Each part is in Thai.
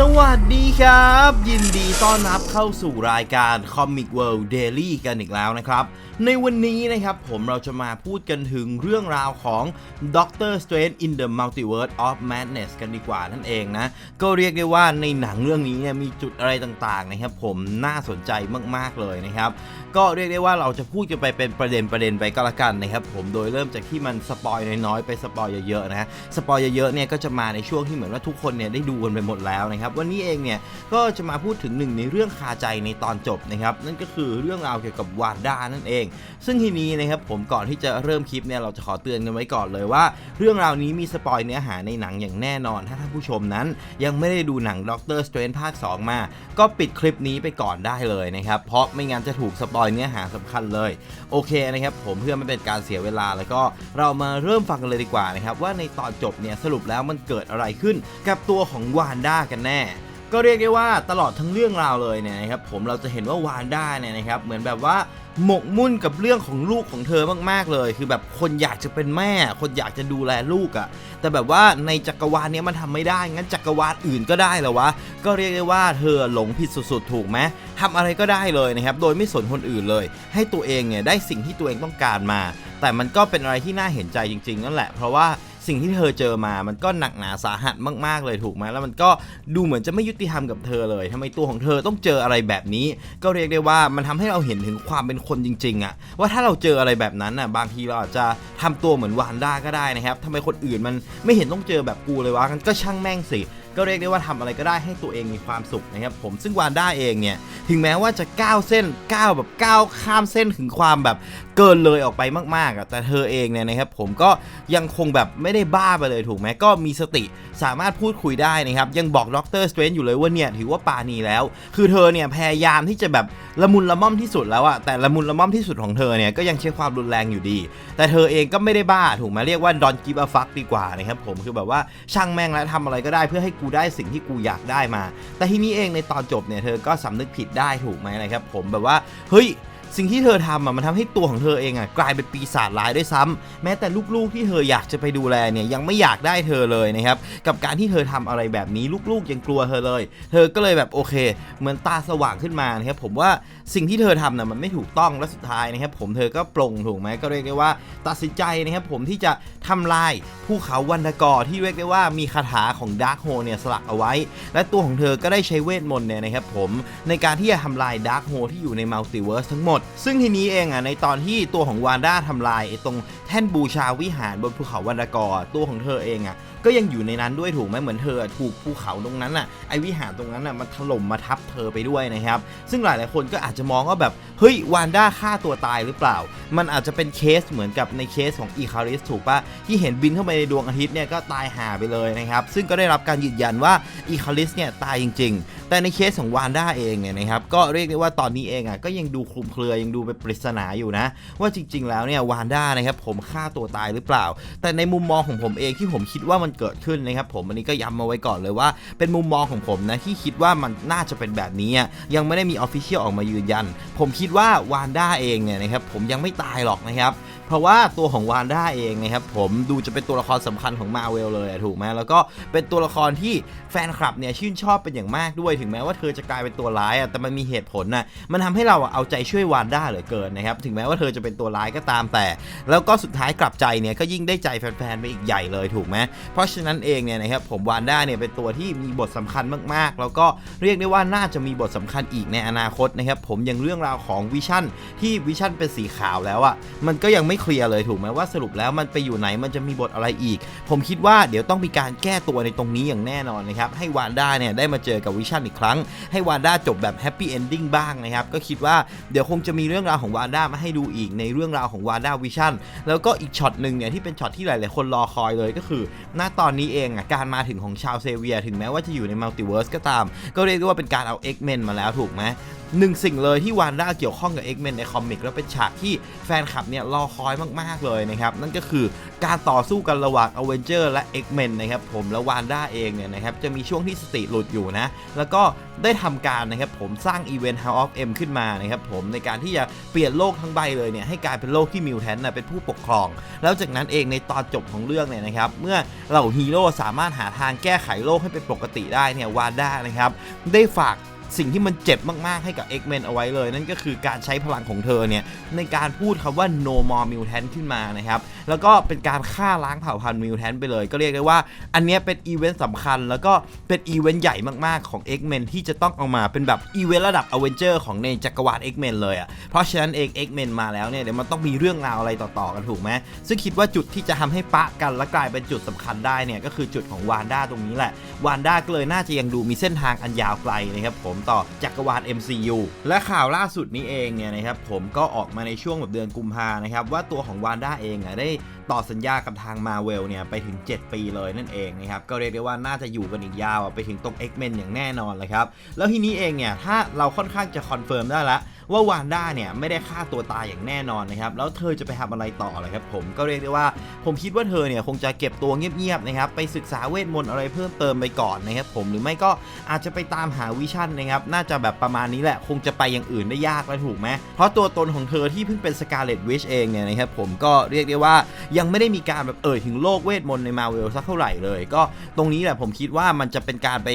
สวัสดีครับ ยินดีต้อนรับเข้าสู่รายการ Comic World Daily กันอีกแล้วนะครับ ในวันนี้นะครับผมเราจะมาพูดกันถึงเรื่องราวของ Doctor Strange in the Multiverse of Madness กันดีกว่านั่นเองนะ ก็เรียกได้ว่าในหนังเรื่องนี้เนี่ยมีจุดอะไรต่างๆนะครับผมน่าสนใจมากๆเลยนะครับ ก็เรียกได้ว่าเราจะพูดกันไปเป็นประเด็นประเด็นไปก็แล้วกันนะครับผมโดยเริ่มจากที่มันสปอยน้อยๆไปสปอยเยอะๆนะฮะสปอยเยอะๆเนี่ยก็จะมาในช่วงที่เหมือนว่าทุกคนเนี่ยได้ดูกันไปหมดแล้วนะครับวันนี้เองเนี่ยก็จะมาพูดถึงหนึ่งในเรื่องคาใจในตอนจบนะครับนั่นก็คือเรื่องราวเกี่ยวกับวานด้านั่นเอง ซึ่งทีนี้นะครับผมก่อนที่จะเริ่มคลิปเนี่ยเราจะขอเตือนกันไว้ก่อนเลยว่า เรื่องราวนี้มีสปอยเนื้อหาในหนังอย่างแน่นอน ถ้าท่านผู้ชมนั้น ยังไม่ได้ดูหนังด็อกเตอร์สเตรนภาค 2 มา ก็ปิดคลิปนี้ไปก่อนได้เลยนะครับเพราะไม่งั้นจะถูกสปอยเนื้อหาสำคัญเลยโอเคนะครับผมเพื่อไม่เป็นการเสียเวลาแล้วก็เรามาเริ่มฟังกันเลยดีกว่านะครับว่าในตอนจบเนี่ยสรุปแล้วมันเกิดอะไรขึ้นกับตัวของวานด้ากันแน่ก็เรียกได้ว่าตลอดทั้งเรื่องราวเลยเนี่ยนะครับผมเราจะเห็นว่าวานด้าเนี่ยนะครับเหมือนแบบว่าหมกมุ่นกับเรื่องของลูกของเธอมากๆเลย คือแบบคนอยากจะเป็นแม่ คนอยากจะดูแลลูกอะ่ะแต่แบบว่าในจักรวาลนี้มันทำไม่ได้งั้นจักรวาลอื่นก็ได้เหรอวะก็เรียกได้ว่าเธอหลงผิดสุดๆ ถูกไหมทำอะไรก็ได้เลยนะครับโดยไม่สนคนอื่นเลย ให้ตัวเองเนี่ยได้สิ่งที่ตัวเองต้องการมา แต่มันก็เป็นอะไรที่น่าเห็นใจจริง ๆ นั่นแหละเพราะว่า สิ่งที่เธอเจอมามันก็หนักหนาสาหัสมากๆเลยถูกไหมแล้วมันก็ดูเหมือนจะไม่ยุติธรรมกับเธอเลยทำไมตัวของเธอต้องเจออะไรแบบนี้ ก็เรียกได้ว่ามันทำให้เราเห็นถึงความเป็นคนจริงๆอะว่าถ้าเราเจออะไรแบบนั้นอะบางทีเราอาจจะทำตัวเหมือนวานด้าก็ได้นะครับทำไมคนอื่นมันไม่เห็นต้องเจอแบบกูเลยวะกันก็ช่างแม่งสิ ก็เรียกได้ว่าทำอะไรก็ได้ให้ตัวเองมีความสุขนะครับผมซึ่งวานด้าเองเนี่ยถึงแม้ว่าจะก้าวเส้นก้าวแบบก้าวข้ามเส้นถึงความแบบเกินเลยออกไปมากๆอะแต่เธอเองเนี่ยนะครับผมก็ยังคงแบบไม่ได้บ้าไปเลยถูกไหมก็มีสติสามารถพูดคุยได้นะครับยังบอกด็อกเตอร์สเตรนอยู่เลยว่าเนี่ยถือว่าปาณีแล้ว คือเธอเนี่ยพยายามที่จะแบบละมุนละม่อมที่สุดแล้วอะแต่ละมุนละม่อมที่สุดของเธอเนี่ยก็ยังใช้ความรุนแรงอยู่ดี แต่เธอเองก็ไม่ได้บ้าถูกไหมเรียกว่าดอนกิฟ a ฟักดีกว่านะครับผมคือแบบว่าช่างแม่งแล้วทำอะไรก็ได้เพื่อให้กได้สิ่งที่กูอยากได้มา แต่ทีนี้เองในตอนจบเนี่ยเธอก็สำนึกผิดได้ถูกไหมนะครับผมแบบว่าเฮ้ย สิ่งที่เธอทำอะมันทำให้ตัวของเธอเองอะกลายเป็นปีศาจร้ายด้วยซ้ำแม้แต่ลูกๆที่เธออยากจะไปดูแลเนี่ยยังไม่อยากได้เธอเลยนะครับกับการที่เธอทำอะไรแบบนี้ลูกๆยังกลัวเธอเลย เธอก็เลยแบบโอเค เหมือนตาสว่างขึ้นมานะครับผมว่าสิ่งที่เธอทำน่ะมันไม่ถูกต้องและสุดท้ายนะครับผมเธอก็ปลงถูกไหมก็เรียกได้ว่า ตัดสินใจนะครับผมที่จะทำลายภูเขาวันดกอที่เรียกได้ว่ามีคาถาของดาร์คโฮเนี่ยสลักเอาไว้ และตัวของเธอก็ได้ใช้เวทมนต์เนี่ยนะครับผมในการที่จะทำลายดาร์คโฮที่อยู่ในมัลติเวิร์สทั้งหมดซึ่งทีนี้เองอะในตอนที่ตัวของวานด้าทำลายไอ้ตรง ท่นบูชาวิหารบนภูเขาวันดกอตัวของเธอเองอะก็ยังอยู่ในนั้นด้วยถูกไหมเหมือนเธอถูกภูเขาตรงนั้นอะไอวิหารตรงนั้นอะมันถล่มมาทับเธอไปด้วยนะครับ ซึ่งหลายๆคนก็อาจจะมองว่าแบบเฮ้ยวานด้าฆ่าตัวตายหรือเปล่า มันอาจจะเป็นเคสเหมือนกับในเคสของอีคาริสถูกปะที่เห็นบินเข้าไปในดวงอาทิตย์เนี่ยก็ตายห่าไปเลยนะครับ ซึ่งก็ได้รับการยืนยันว่าอีคาริสเนี่ยตายจริง ๆ แต่ในเคสของวานด้าเองเนี่ยนะครับก็เรียกได้ว่าตอนนี้เองอะก็ยังดูคลุมเครือยังดูเป็นปริศนาอยู่นะ ว่าจริง ๆ แล้วเนี่ยวานด้านะครับผมฆ่าตัวตายหรือเปล่า แต่ในมุมมองของผมเองที่ผมคิดว่ามันเกิดขึ้นนะครับผมอันนี้ก็ย้ำมาไว้ก่อนเลยว่า เป็นมุมมองของผมนะที่คิดว่ามันน่าจะเป็นแบบนี้ยังไม่ได้มีออฟฟิเชียลออกมายืนยัน ผมคิดว่าวานด้าเองเนี่ยนะครับผมยังไม่ตายหรอกนะครับ ราะว่าตัวของวานด้าเองนะครับผมดูจะเป็นตัวละครสำคัญของมาเวลเลยถูกไหมแล้วก็เป็นตัวละครที่แฟนคลับเนี่ยชื่นชอบเป็นอย่างมากด้วยถึงแม้ว่าเธอจะกลายเป็นตัวร้ายอะแต่มันมีเหตุผลนะมันทำให้เราเอาใจช่วยวานด้าเหลือเกินนะครับถึงแม้ว่าเธอจะเป็นตัวร้ายก็ตามแต่ แล้วก็สุดท้ายกลับใจเนี่ยก็ยิ่งได้ใจแฟนๆไปอีกใหญ่เลยถูกไหมเพราะฉะนั้นเองเนี่ยนะครับผมวานด้าเนี่ยเป็นตัวที่มีบทสำคัญมากๆ แล้วก็เรียกได้ว่าน่าจะมีบทสำคัญอีกในอนาคตนะครับผมย่างเรื่องราวของวิชั่นที่วิชั่นเป็นสีขาวแล้วอะมันก็ยังไม่เคลียร์เลยถูกไหมว่าสรุปแล้วมันไปอยู่ไหนมันจะมีบทอะไรอีก ผมคิดว่าเดี๋ยวต้องมีการแก้ตัวในตรงนี้อย่างแน่นอนนะครับให้วานด้าเนี่ยได้มาเจอกับวิชั่นอีกครั้ง ให้วานด้าจบแบบแฮปปี้เอนดิ้งบ้างนะครับก็คิดว่าเดี๋ยวคงจะมีเรื่องราวของวานด้ามาให้ดูอีกในเรื่องราวของวานด้าวิชั่นแล้วก็อีกช็อตหนึ่งเนี่ยที่เป็นช็อตที่หลาย ๆ คนรอคอยเลยก็คือ ณตอนนี้เองอะการมาถึงของชาวเซเวีย ถึงแม้ว่าจะอยู่ในมัลติเวิร์สก็ตาม ก็เรียกได้ว่าเป็นการเอา X-Men มาแล้วถูกไหม หนึ่งสิ่งเลยที่วานด้าเกี่ยวข้องกับ X-Men ในคอมิกแล้วเป็นฉากที่แฟนคลับเนี่ยรอคอยมากๆเลยนะครับ นั่นก็คือการต่อสู้กันระหว่าง a v e n g e r และ X-Men นะครับผมแล้วานด้าเองเนี่ยนะครับจะมีช่วงที่สติหลุดอยู่นะ แล้วก็ได้ทำการนะครับผมสร้างอีเวนต์ House of M ขึ้นมานะครับผมในการที่จะเปลี่ยนโลกทั้งใบเลยเนี่ยให้กลายเป็นโลกที่มิวแทนเป็นผู้ปกครอง แล้วจากนั้นเองในตอนจบของเรื่องเนี่ยนะครับเมื่อเหล่าฮีโร่สามารถหาทางแก้ไขโลกให้เป็นปกติได้เนี่ยวานด้านะครับได้ฝาก สิ่งที่มันเจ็บมากๆให้กับ X-Men เอาไว้เลย นั่นก็คือการใช้พลังของเธอเนี่ยในการพูดคำว่า no more mutant ขึ้นมานะครับแล้วก็เป็นการฆ่าล้างเผ่าพันธุ์ mutant ไปเลย ก็เรียกได้ว่า อันนี้เป็นอีเวนต์สำคัญ แล้วก็เป็นอีเวนต์ใหญ่มากๆของ X-Men ที่จะต้องเอามาเป็นแบบอีเวนต์ระดับ Avenger ของในจักรวาล X-Men เลยอะ่ะเพราะฉะนั้นเอง X-Men มาแล้วเนี่ยเดี๋ยวมันต้องมีเรื่องราวอะไรต่อๆกันถูกไหมซึ่งคิดว่าจุดที่จะทำให้ปะกันและกลายเป็นจุดสำคัญได้เนี่ยก็คือจุดของวานด้าตรงนี้แหละวานด้าก็เลยน่าจะยังดูมีเส้นทางอันยาวไกลนะครับผมต่อจักรวาล MCU และข่าวล่าสุดนี้เองเนี่ยนะครับผมก็ออกมาในช่วงแบบเดือนกุมภานะครับว่าตัวของวานด้าเองอะได้ ต่อสัญญากับทางมาเวลเนี่ยไปถึง 7 ปีเลยนั่นเองนะครับ ก็เรียกได้ว่าน่าจะอยู่กันอีกยาวไปถึงตรง X-Men อย่างแน่นอนเลยครับ แล้วทีนี้เองเนี่ย ถ้าเราค่อนข้างจะคอนเฟิร์มได้ละว่าวานด้าเนี่ยไม่ได้ฆ่าตัวตายอย่างแน่นอนนะครับ แล้วเธอจะไปทำอะไรต่อเลยครับผมก็เรียกได้ว่าผมคิดว่าเธอเนี่ยคงจะเก็บตัวเงียบๆนะครับไปศึกษาเวทมนต์อะไรเพิ่มเติมไปก่อนนะครับผมหรือไม่ก็อาจจะไปตามหาวิชั่นนะครับน่าจะแบบประมาณนี้แหละ คงจะไปอย่างอื่นได้ยากแล้วถูกไหมเพราะตัวตนของเธอที่เพิ่งเป็นสกาเลตวิชเองเนี่ยนะครับผมก็เรียกได้ว่ายังไม่ได้มีการแบบเอ่ยถึงโลกเวทมนต์ในมาเวลสักเท่าไหร่เลย ก็ตรงนี้แหละผมคิดว่ามันจะเป็นการไป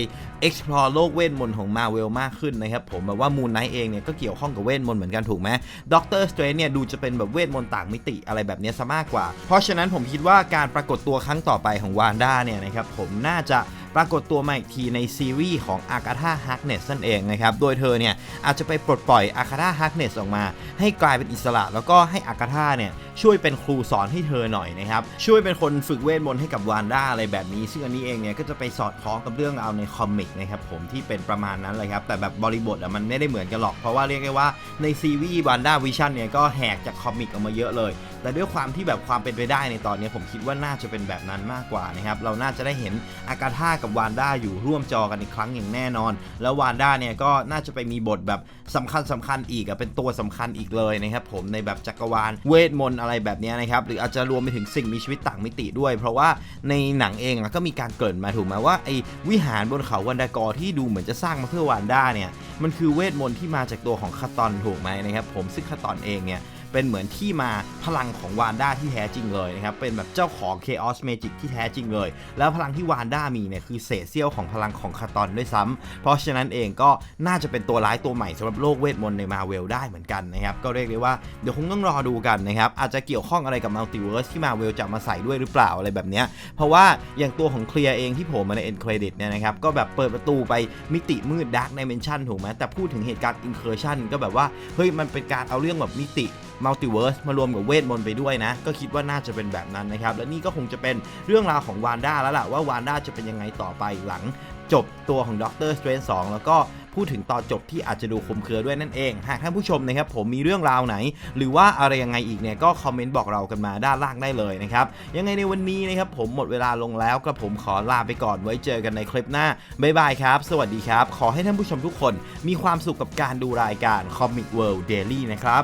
explore โลกเวทมนต์ของมาเวลมากขึ้นนะครับผมแบบว่ามูนไนท์เองเนี่ยก็เกี่ยวข้องกับเวทมนต์เหมือนกันถูกไหมด็อกเตอร์สเตรนเนี่ยดูจะเป็นแบบเวทมนต์ต่างมิติอะไรแบบนี้ซะมากกว่า เพราะฉะนั้นผมคิดว่าการปรากฏตัวครั้งต่อไปของวานด้าเนี่ยนะครับผมน่าจะปรากฏตัวมาอีกทีในซีรีส์ของอากาธาฮักเนสนั่นเองนะครับ โดยเธอเนี่ยอาจจะไปปลดปล่อยอากาธาฮักเนสออกมา ให้กลายเป็นอิสระแล้วก็ให้อากาธาเนี่ย ช่วยเป็นครูสอนให้เธอหน่อยนะครับ ช่วยเป็นคนฝึกเวทมนต์ให้กับวานด้าอะไรแบบนี้ ซึ่งอันนี้เองเนี่ยก็จะไปสอดคล้องกับเรื่องราวในคอมิกนะครับผมที่เป็นประมาณนั้นเลยครับ แต่แบบบริบทอะมันไม่ได้เหมือนกันหรอก เพราะว่าเรียกได้ว่าในซีรีส์วานด้าวิชั่นเนี่ยก็แหกจากคอมิกออกมาเยอะเลย แต่ด้วยความที่แบบความเป็นไปได้ในตอนนี้ผมคิดว่าน่าจะเป็นแบบนั้นมากกว่านะครับ เราน่าจะได้เห็นอากาธากับวานด้าอยู่ร่วมจอกันอีกครั้งอย่างแน่นอน แล้ววานด้าเนี่ยก็น่าจะไปมีบทแบบสำคัญสำคัญอีกอะเป็นตัวสำคัญอีกเลยนะครับผมในแบบจักรวาลเวทมนต์อะไระไรแบบนี้นะครับหรืออาจจะรวมไปถึงสิ่งมีชีวิตต่างมิติด้วย เพราะว่าในหนังเองก็มีการเกิดมาถูกไหมว่าไอ้วิหารบนเขาวันดากอร์ที่ดูเหมือนจะสร้างมาเพื่อวานด้าเนี่ยมันคือเวทมนต์ที่มาจากตัวของคาตอนถูกไหมนะครับผมซึ่งคาตอนเองเนี่ย เป็นเหมือนที่มาพลังของวานด้าที่แท้จริงเลยนะครับ เป็นแบบเจ้าของ Chaos Magic ที่แท้จริงเลย แล้วพลังที่วานด้ามีเนี่ยคือเศษเสี้ยวของพลังของคาตอนด้วยซ้ำเพราะฉะนั้นเองก็น่าจะเป็นตัวร้ายตัวใหม่สำหรับโลกเวทมนต์ในมาเวลได้เหมือนกันนะครับ ก็เรียกได้ว่าเดี๋ยวคงต้องรอดูกันนะครับ อาจจะเกี่ยวข้องอะไรกับมัลติเวิร์สที่มาเวลจะมาใส่ด้วยหรือเปล่าอะไรแบบเนี้ยเพราะว่าอย่างตัวของเคลียร์เองที่โผล่มาใน end credit เนี่ยนะครับ ก็แบบเปิดประตูไปมิติมืด dark dimension ถูกไหมแต่พูดถึงเหตุการณ์ incursion ก็แบบว่าเฮ้ยมันเป็นการเอาเรื่องแบบมิติมัลติเวิร์สมารวมกับเวทมนต์ไปด้วยนะ ก็คิดว่าน่าจะเป็นแบบนั้นนะครับ และนี่ก็คงจะเป็นเรื่องราวของวานด้าแล้วล่ะว่าวานด้าจะเป็นยังไงต่อไปหลังจบตัวของด็อกเตอร์สเตรนสแล้วก็พูดถึงตอนจบที่อาจจะดูคมเครือด้วยนั่นเอง หากท่านผู้ชมนะครับผมมีเรื่องราวไหน หรือว่าอะไรยังไงอีกเนี่ยก็คอมเมนต์บอกเรากันมาด้านล่างได้เลยนะครับ ยังไงในวันนี้นะครับผมหมดเวลาลงแล้วกระผมขอลาไปก่อนไว้เจอกันในคลิปหน้า บ๊ายบายครับ สวัสดีครับ ขอให้ท่านผู้ชมทุกคนมีความสุขกับการดูรายการ Comic World Daily นะครับ